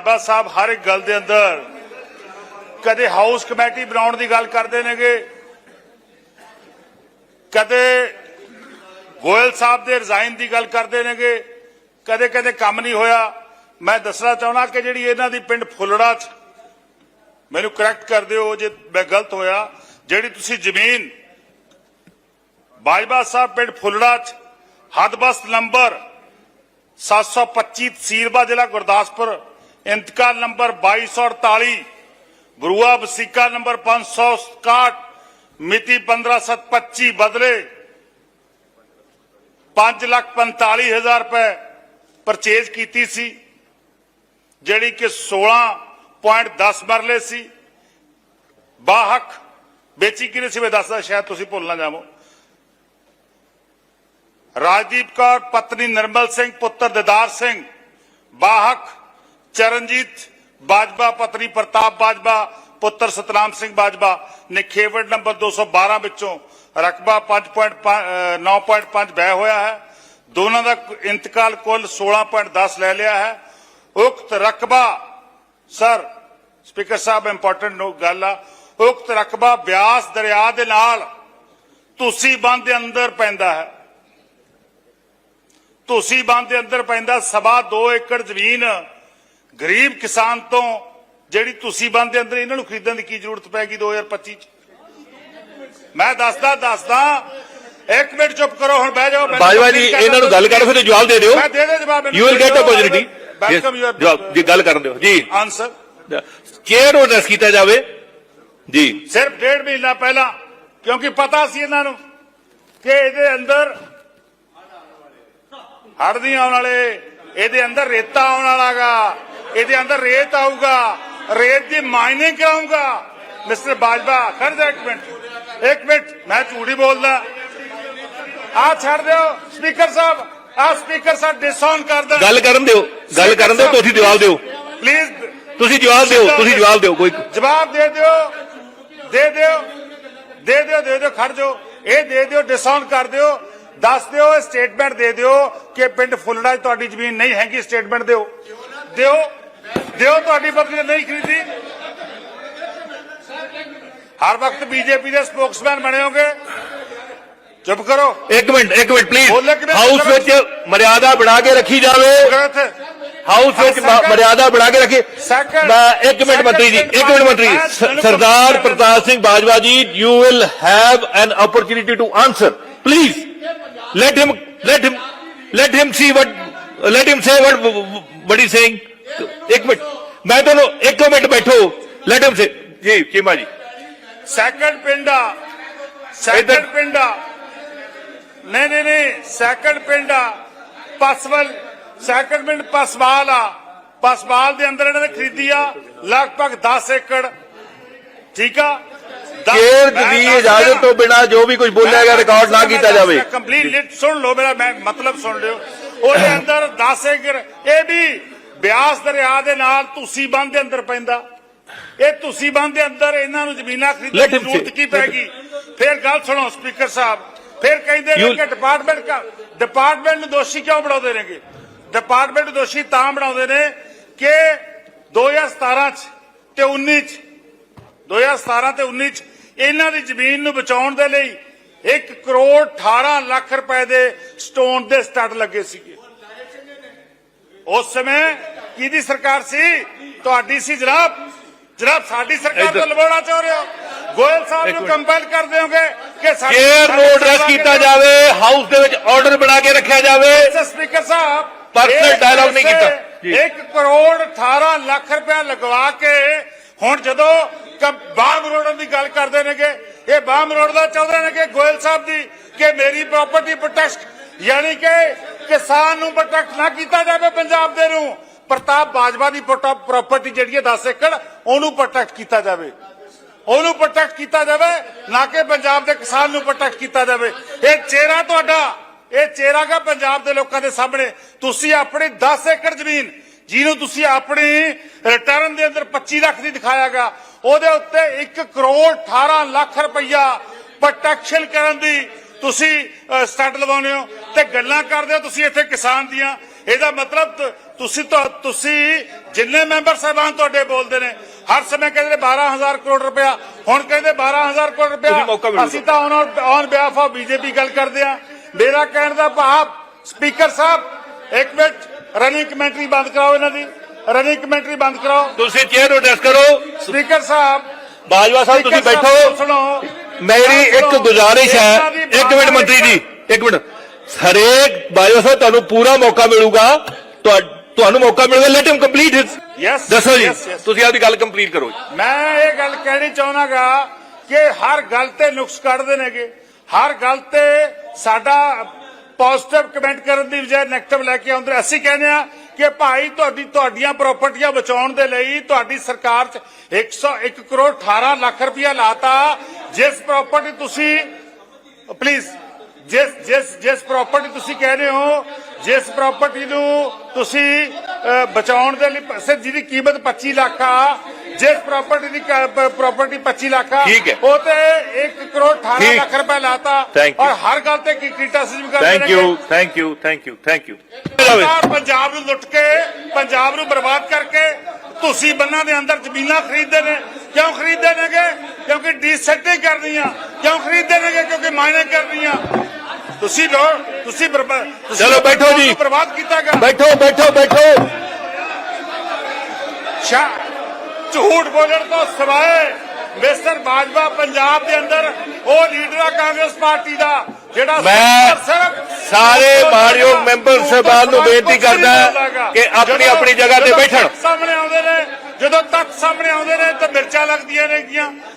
ਬਾਜਵਾ ਸਾਹਿਬ ਹਰ ਇੱਕ ਗੱਲ ਦੇ ਅੰਦਰ ਕਦੇ ਹਾਊਸ ਕਮੇਟੀ ਬਣਾਉਣ ਦੀ ਗੱਲ ਕਰਦੇ ਨੇਗੇ, ਕਦੇ ਗੋਇਲ ਸਾਹਿਬ ਦੇ ਰਿਜ਼ਾਈਨ ਦੀ ਗੱਲ ਕਰਦੇ ਨੇਗੇ, ਕਦੇ ਕਦੇ ਕੰਮ ਨਹੀਂ ਹੋਇਆ। ਮੈਂ ਦੱਸਣਾ ਚਾਹੁੰਦਾ ਕਿ ਜਿਹੜੀ ਇਹਨਾਂ ਦੀ ਪਿੰਡ ਫੁੱਲੜਾ ਚ ਮੈਨੂੰ ਕਰੈਕਟ ਕਰ ਦਿਓ ਜੇ ਮੈਂ ਗਲਤ ਹੋਇਆ। ਜਿਹੜੀ ਤੁਸੀਂ ਜ਼ਮੀਨ ਬਾਜਵਾ ਸਾਹਿਬ ਪਿੰਡ ਫੁੱਲੜਾ ਚ ਹਦਬਸਤ ਨੰਬਰ 725 ਤਹਿਸੀਲਬਾ ਜ਼ਿਲ੍ਹਾ ਗੁਰਦਾਸਪੁਰ ਇੰਤਕਾਲ ਨੰਬਰ 2248 ਬਰੂਆ ਵਸੀਕਾ ਨੰਬਰ 561 ਮਿਤੀ 15725 ਬਦਲੇ 545000 ਰੁਪਏ ਪਰਚੇਜ਼ ਕੀਤੀ ਸੀ ਜਿਹੜੀ ਕਿ 16.10 ਮਰਲੇ ਸੀ ਬਾਹਕ ਵੇਚੀ ਕਿਨੇ ਸੀ ਮੈਂ ਦੱਸਦਾ ਸ਼ਾਇਦ ਤੁਸੀਂ ਭੁੱਲ ਨਾ ਜਾਵੋ ਰਾਜਦੀਪ ਕੌਰ ਪਤਨੀ ਨਰਮਲ ਸਿੰਘ ਪੁੱਤਰ ਦਿਦਾਰ ਸਿੰਘ ਬਾਹਕ ਚਰਨਜੀਤ ਬਾਜਵਾ, ਪਤਨੀ ਪ੍ਰਤਾਪ ਬਾਜਵਾ, ਪੁੱਤਰ ਸਤਨਾਮ ਸਿੰਘ ਬਾਜਵਾ ਨੇ ਖੇਵੜ ਨੰਬਰ 212 ਵਿੱਚੋਂ ਰਕਬਾ 5.9.5 ਬੈ ਹੋਇਆ ਹੈ। ਦੋਨਾਂ ਦਾ ਇੰਤਕਾਲ ਕੁੱਲ 16.10 ਲੈ ਲਿਆ ਹੈ। ਉਕਤ ਰਕਬਾ, ਸਰ, ਸਪੀਕਰ ਸਾਹਿਬ ਇੰਪੋਰਟੈਂਟ ਗੱਲ ਆ। ਉਕਤ ਰਕਬਾ ਬਿਆਸ ਦਰਿਆ ਦੇ ਨਾਲ ਤੁਸੀਂ ਬੰਦ ਦੇ ਅੰਦਰ ਪੈਂਦਾ ਹੈ। ਤੁਸੀਂ ਬੰਦ ਦੇ ਅੰਦਰ ਪੈਂਦਾ, ਸਵਾ 2 ਏਕੜ ਜ਼ਮੀਨ ਗਰੀਬ ਕਿਸਾਨ ਤੋਂ ਜਿਹੜੀ ਤੁਸੀਂ ਬੰਦ ਦੇ ਅੰਦਰ ਇਹਨਾਂ ਨੂੰ ਖਰੀਦਣ ਦੀ ਕੀ ਜ਼ਰੂਰਤ ਪੈਗੀ 2025 ਚ? ਮੈਂ ਦੱਸਦਾ ਦੱਸਦਾ ਇੱਕ ਮਿੰਟ ਚੁੱਪ ਕਰੋ ਹੁਣ ਬਹਿ ਜਾਓ ਬਾਜਵਾ ਜੀ ਇਹਨਾਂ ਨੂੰ ਗੱਲ ਕਰੋ ਫਿਰ ਜਵਾਬ ਦੇ ਦਿਓ। ਮੈਂ ਦੇ ਦੇ ਜਵਾਬ you will get opportunity welcome your ਜਵਾਬ ਜੀ ਗੱਲ ਕਰਨ ਦਿਓ। ਜੀ। ਆਨਸਰ ਚੇਅਰ ਆਰਡਰ ਕੀਤਾ ਜਾਵੇ। ਜੀ। ਸਿਰਫ ਡੇਢ ਮਹੀਨਾ ਪਹਿਲਾਂ ਕਿਉਂਕਿ ਪਤਾ ਸੀ ਇਹਨਾਂ ਨੂੰ ਕਿ ਇਹਦੇ ਅੰਦਰ ਹੜ੍ਹ ਨਹੀਂ ਆਉਣ ਵਾਲੇ ਇਹਦੇ ਅੰਦਰ ਰੇਤਾ ਆਉਣ ਵਾਲਾਗਾ ਇਹਦੇ ਅੰਦਰ ਰੇਤ ਆਊਗਾ ਰੇਤ ਦੀ ਮਾਈਨਿੰਗ ਕਰਾਉਂਗਾ ਮਿਸਟਰ ਬਾਜਵਾ ਖੜ ਜਾ ਇੱਕ ਮਿੰਟ। ਇੱਕ ਮਿੰਟ ਮੈਂ ਝੂਠੀ ਬੋਲਦਾ। ਆ ਛੱਡ ਦਿਓ ਸਪੀਕਰ ਸਾਹਿਬ ਆ ਸਪੀਕਰ ਸਾਹਿਬ ਡਿਸਆਨ ਕਰ ਦੇ ਗੱਲ ਕਰਨ ਦਿਓ ਗੱਲ ਕਰਨ ਦਿਓ ਤੁਸੀਂ ਜਵਾਬ ਦਿਓ। ਪਲੀਜ਼ ਤੁਸੀਂ ਜਵਾਬ ਦਿਓ ਤੁਸੀਂ ਜਵਾਬ ਦਿਓ ਕੋਈ ਜਵਾਬ ਦੇ ਦਿਓ ਦੇ ਦਿਓ ਦੇ ਦਿਓ ਦੇ ਦਿਓ ਖੜ ਜਾਓ। ਇਹ ਦੇ ਦਿਓ ਡਿਸਆਨ ਕਰ ਦਿਓ। ਦੱਸ ਦਿਓ ਸਟੇਟਮੈਂਟ ਦੇ ਦਿਓ ਕਿ ਪਿੰਡ ਫੁੱਲੜਾ ਤੁਹਾਡੀ ਜ਼ਮੀਨ ਨਹੀਂ ਹੈਗੀ ਸਟੇਟਮੈਂਟ ਦਿਓ। ਦਿਓ ਦਿਓ ਤੁਹਾਡੀ ਪਤਨੀ ਨੇ ਨਹੀਂ ਖਰੀਦੀ ਹਰ ਵਕਤ ਬੀਜੇਪੀ ਦੇ ਸਪੋਕਸਮੈਨ ਬਣੇ ਹੋਗੇ ਚੁੱਪ ਕਰੋ ਇੱਕ ਮਿੰਟ ਇੱਕ ਮਿੰਟ ਪਲੀਜ਼ ਬੋਲੇ ਕਿ ਨਹੀਂ? ਹਾਊਸ ਵਿੱਚ ਮਰਿਆਦਾ ਬਣਾ ਕੇ ਰੱਖੀ ਜਾਵੇ ਗਲਤ ਹਾਊਸ ਵਿੱਚ ਮ- Second- ਮਰਿਆਦਾ ਬਣਾ ਕੇ ਰੱਖੀ Second- ਮੈਂ ਇੱਕ ਮਿੰਟ ਮੰਤਰੀ ਜੀ ਇੱਕ ਮਿੰਟ ਮੰਤਰੀ ਜੀ। ਸ- ਮੈਨੂੰ ਸਰਦਾਰ complete Pratap Singh Bajwa ji you will have an opportunity to answer please let him let him let him see what let him say what what he's saying. ਇੱਕ ਮਿੰਟ ਮੈਂ ਤੁਹਾਨੂੰ ਇੱਕ ਮਿੰਟ ਬੈਠੋ let him say ਜੀ ਚੀਮਾ ਜੀ second ਪਿੰਡਾ second ਇੱਧਰ- ਪਿੰਡਾ ਨਹੀਂ ਨਹੀਂ ਨਹੀਂ ਸੈਕੰਡ ਪਿੰਡਾ ਪਸਵਲ ਸੈਕੰਡ ਪਿੰਡ ਪਸਵਾਲ ਆ ਪਸਵਾਲ ਦੇ ਅੰਦਰ ਇਹਨਾਂ ਨੇ ਖਰੀਦੀ ਆ ਲਗਭਗ 10 ਏਕੜ ਠੀਕ ਆ ਦਸ- ਕੇਰ ਮੈਂ ਦੀ ਦੱਸ ਇਜਾਜ਼ਤ ਰਿਹਾ। ਤੋਂ ਬਿਨਾ ਜੋ ਵੀ ਕੁਝ ਬੋਲਿਆ ਗਿਆ ਰਿਕਾਰਡ ਨਾ ਕੀਤਾ ਜਾਵੇ ਕੰਪਲੀਟ ਲਿਟ ਸੁਣ ਲਓ ਮੇਰਾ ਮੈਂ ਮਤਲਬ ਸੁਣ ਲਿਓ ਉਹਦੇ ਅੰਦਰ 10 ਏਕੜ ਇਹ ਵੀ ਬਿਆਸ ਦਰਿਆ ਦੇ ਨਾਲ ਤੁਸੀਂ ਬੰਦ ਦੇ ਅੰਦਰ ਪੈਂਦਾ। ਇਹ ਤੁਸੀਂ ਬੰਦ ਦੇ ਅੰਦਰ ਇਹਨਾਂ ਨੂੰ ਜ਼ਮੀਨਾਂ ਖਰੀਦਣ ਦੀ ਜ਼ਰੂਰਤ. ਕੀ ਪੈਗੀ ਫਿਰ ਗੱਲ ਸੁਣੋ ਸਪੀਕਰ ਸਾਹਿਬ। ਫਿਰ ਕਹਿੰਦੇ ਨੇ ਕਿ ਡਿਪਾਰਟਮੈਂਟ ਕਾ ਡਿਪਾਰਟਮੈਂਟ ਨੂੰ ਦੋਸ਼ੀ ਕਿਉਂ ਬਣਾਉਂਦੇ ਨੇਗੇ? ਡਿਪਾਰਟਮੈਂਟ ਦੋਸ਼ੀ ਤਾਂ ਬਣਾਉਂਦੇ ਨੇ ਕਿ 2017 ਚ ਤੇ 19 ਚ 2017 ਤੇ 19 ਚ ਇਹਨਾਂ ਦੀ ਜ਼ਮੀਨ ਨੂੰ ਬਚਾਉਣ ਦੇ ਲਈ 1 ਕਰੋੜ 18 ਲੱਖ ਰੁਪਏ ਦੇ ਸਟੋਨ ਦੇ ਸਟੱਡ ਲੱਗੇ ਸੀਗੇ। ਉਸ ਸਮੇਂ ਕਿਹਦੀ ਸਰਕਾਰ ਸੀ ਤੁਹਾਡੀ ਸੀ ਜਨਾਬ ਜਨਾਬ ਸਾਡੀ ਸਰਕਾਰ। ਤੋਂ ਲਵਾਉਣਾ ਚਾਹ ਰਹੇ ਹੋ ਗੋਇਲ ਸਾਹਿਬ ਨੂੰ। ਕੰਪੈਲ ਕਰਦੇ ਹੋਗੇ ਕਿ ਸਾਡੀ ਐਡਰੈਸ ਸਰਕਾਰ ਕੀਤਾ ਜਾਵੇ ਹਾਊਸ ਦੇ ਵਿੱਚ ਆਰਡਰ ਬਣਾ ਕੇ ਰੱਖਿਆ ਜਾਵੇ ਸਪੀਕਰ ਸਾਹਿਬ ਇਹ dialogue ਨਹੀਂ ਕੀਤਾ। ਪੈਸੇ ਜੀ। 1 ਕਰੋੜ 18 ਲੱਖ ਰੁਪਇਆ ਲਗਵਾ ਕੇ ਹੁਣ ਜਦੋਂ ਬਾਮ ਰੋਡਨ ਦੀ ਗੱਲ ਕਰਦੇ ਨੇਗੇ ਇਹ ਬਾਮ ਰੋਡ ਦਾ ਚਾਹੁੰਦੇ ਨੇ ਕਿ ਗੋਇਲ ਸਾਹਿਬ ਦੀ ਕਿ ਮੇਰੀ ਪ੍ਰਾਪਰਟੀ ਪ੍ਰੋਟੈਕਟ ਯਾਨੀ ਕਿ ਕਿਸਾਨ ਨੂੰ ਪ੍ਰੋਟੈਕਟ ਨਾ ਕੀਤਾ ਜਾਵੇ ਪੰਜਾਬ ਦੇ ਨੂੰ, ਪ੍ਰਤਾਪ ਬਾਜਵਾ ਦੀ ਪ੍ਰਾਪਰਟੀ ਜਿਹੜੀ ਹੈ 10 ਏਕੜ, ਉਹਨੂੰ ਪ੍ਰੋਟੈਕਟ ਕੀਤਾ ਜਾਵੇ। ਉਹਨੂੰ ਪ੍ਰੋਟੈਕਟ ਕੀਤਾ ਜਾਵੇ, ਨਾ ਕਿ ਪੰਜਾਬ ਦੇ ਕਿਸਾਨ ਨੂੰ ਪ੍ਰੋਟੈਕਟ ਕੀਤਾ ਜਾਵੇ। ਇਹ ਚਿਹਰਾ ਤੁਹਾਡਾ, ਇਹ ਚਿਹਰਾ ਗਾ ਪੰਜਾਬ ਦੇ ਲੋਕਾਂ ਦੇ ਸਾਹਮਣੇ। ਤੁਸੀਂ ਆਪਣੀ 10 ਏਕੜ ਜ਼ਮੀਨ, ਜਿਹਨੂੰ ਤੁਸੀਂ ਆਪਣੀ ਰਿਟਰਨ ਦੇ ਅੰਦਰ 25 ਲੱਖ ਦੀ ਦਿਖਾਇਆਗਾ ਉਹਦੇ ਉੱਤੇ 1 ਕਰੋੜ 18 ਲੱਖ ਰੁਪਈਆ ਪ੍ਰੋਟੈਕਸ਼ਨ ਕਰਨ ਦੀ ਤੁਸੀਂ ਸਟੱਡ ਲਵਾਉਂਦੇ ਹੋ ਤੇ ਗੱਲਾਂ ਕਰਦੇ ਹੋ ਤੁਸੀਂ ਇੱਥੇ ਕਿਸਾਨ ਦੀਆਂ। ਇਹਦਾ ਮਤਲਬ ਤੁਸੀਂ ਤਾਂ ਤੁਸੀਂ ਜਿੰਨੇ ਮੈਂਬਰ ਸਾਹਿਬਾਨ ਤੁਹਾਡੇ ਬੋਲਦੇ ਨੇ ਹਰ ਸਮੇਂ ਕਹਿੰਦੇ ਨੇ 12000 ਕਰੋੜ ਰੁਪਇਆ। ਹੁਣ ਕਹਿੰਦੇ 12000 ਕਰੋੜ ਰੁਪਇਆ। ਅਸੀਂ ਤਾਂ on on behalf of BJP ਗੱਲ ਕਰਦੇ ਆ ਮੇਰਾ ਕਹਿਣ ਦਾ ਭਾਵ ਸਪੀਕਰ ਸਾਹਿਬ ਇੱਕ ਮਿੰਟ ਰਨਿੰਗ ਕਮੈਂਟਰੀ ਬੰਦ ਕਰਾਓ ਇਹਨਾਂ ਦੀ। ਰਨਿੰਗ ਕਮੈਂਟਰੀ ਬੰਦ ਕਰਾਓ। ਤੁਸੀਂ ਚੇਅਰ ਨੂੰ ਐਡਰੈਸ ਕਰੋ। ਸਪੀਕਰ ਸਾਹਿਬ ਬਾਜਵਾ ਸਾਹਿਬ ਤੁਸੀਂ ਬੈਠੋ। ਸੁਣੋ। ਮੇਰੀ ਇੱਕ। ਗੁਜ਼ਾਰਿਸ਼ ਹੈ ਇੱਕ ਮਿੰਟ ਮੰਤਰੀ ਜੀ ਇੱਕ ਮਿੰਟ ਹਰੇਕ ਬਾਜਵਾ ਸਾਹਿਬ ਤੁਹਾਨੂੰ ਪੂਰਾ ਮੌਕਾ ਮਿਲੂਗਾ ਤੁਹਾ- ਤੁਹਾਨੂੰ ਮੌਕਾ ਮਿਲੂਗਾ ਲੈਟ ਹਿਮ ਕੰਪਲੀਟ ਹਿਸ ਦੱਸੋ ਜੀ. ਤੁਸੀਂ ਆਪਦੀ ਗੱਲ ਕੰਪਲੀਟ ਕਰੋ ਜੀ। ਮੈਂ ਇਹ ਗੱਲ ਕਹਿਣੀ ਚਾਹਨਾਗਾ ਕਿ ਹਰ ਗੱਲ ਤੇ ਨੁਕਸ ਕੱਢਦੇ ਨੇਗੇ ਹਰ ਗੱਲ ਤੇ ਸਾਡਾ ਪੋਜ਼ਿਟਿਵ ਕਮੈਂਟ ਕਰਨ ਦੀ ਬਜਾਏ ਨੈਗੇਟਿਵ ਲੈ ਕੇ ਆਉਂਦੇ ਅਸੀਂ ਕਹਿੰਦੇ ਆ ਕਿ ਭਾਈ ਤੁਹਾਡੀ, ਤੁਹਾਡੀਆਂ ਪ੍ਰਾਪਰਟੀਆਂ ਬਚਾਉਣ ਦੇ ਲਈ ਤੁਹਾਡੀ ਸਰਕਾਰ 'ਚ 101 ਕਰੋੜ 18 ਲੱਖ ਰੁਪਇਆ ਲਾਤਾ। ਜਿਸ ਪ੍ਰਾਪਰਟੀ ਤੁਸੀਂ ਪਲੀਜ਼ ਜਿਸ ਜਿਸ ਜਿਸ ਪ੍ਰਾਪਰਟੀ ਤੁਸੀਂ ਕਹਿ ਰਹੇ ਹੋ, ਜਿਸ ਪ੍ਰਾਪਰਟੀ ਨੂੰ ਤੁਸੀਂ ਬਚਾਉਣ ਦੇ ਲਈ, ਸਿਰ, ਜਿਹਦੀ ਕੀਮਤ 25 ਲੱਖ ਆ ਜਿਸ ਪ੍ਰਾਪਰਟੀ ਦੀ ਪ੍ਰਾਪਰਟੀ 25 ਲੱਖ ਆ ਠੀਕ ਹੈ। ਉਹ ਤੇ 1 ਕਰੋੜ 18 ਠੀਕ। ਲੱਖ ਰੁਪਏ ਲਾਤਾ Thank you. ਔਰ ਹਰ ਗੱਲ ਤੇ ਕੀ ਕ੍ਰਿਟਿਸਿਜ਼ਮ ਕਰਦੇ thank. You thank you thank you thank you ਸਰਕਾਰ ਪੰਜਾਬ ਨੂੰ ਲੁੱਟ ਕੇ ਪੰਜਾਬ ਨੂੰ ਬਰਬਾਦ ਕਰਕੇ ਤੁਸੀਂ ਬੰਨਾਂ ਦੇ ਅੰਦਰ ਜ਼ਮੀਨਾਂ ਖਰੀਦਦੇ ਨੇ ਕਿਉਂ ਖਰੀਦਦੇ ਨੇਗੇ ਕਿਉਂਕਿ ਡੀਸੈਟਿੰਗ ਕਰਨੀਆਂ ਕਿਉਂ ਖਰੀਦਦੇ ਨੇਗੇ ਕਿਉਂਕਿ ਮਾਇਨੇ ਕਰਨੀਆਂ ਤੁਸੀਂ ਲੋ ਤੁਸੀਂ ਬਰਬਾਦ ਤੁਸੀਂ ਚਲੋ ਬੈਠੋ ਜੀ। ਨੂੰ ਬਰਬਾਦ ਕੀਤਾਗਾ ਬੈਠੋ ਬੈਠੋ ਬੈਠੋ ਸ਼ਾ ਝੂਠ ਬੋਲਣ ਤੋਂ ਸਿਵਾਏ ਮਿਸਟਰ ਬਾਜਵਾ ਪੰਜਾਬ ਦੇ ਅੰਦਰ ਉਹ ਲੀਡਰ ਆ ਕਾਂਗਰਸ ਪਾਰਟੀ ਦਾ ਜਿਹੜਾ ਮੈਂ ਸਾਰੇ ਮਾਣਯੋਗ ਮੈਂਬਰ ਸਾਹਿਬਾਨ ਨੂੰ ਬੇਨਤੀ ਕਰਦਾ। ਕਿ ਆਪਣੀ ਆਪਣੀ ਜਗ੍ਹਾ ਤੇ ਬੈਠਣ। ਸਾਹਮਣੇ ਆਉਂਦੇ ਨੇ ਜਦੋਂ ਤੱਥ ਸਾਹਮਣੇ ਆਉਂਦੇ ਨੇ ਤਾਂ ਮਿਰਚਾਂ ਲੱਗਦੀਆਂ ਨੇਗੀਆਂ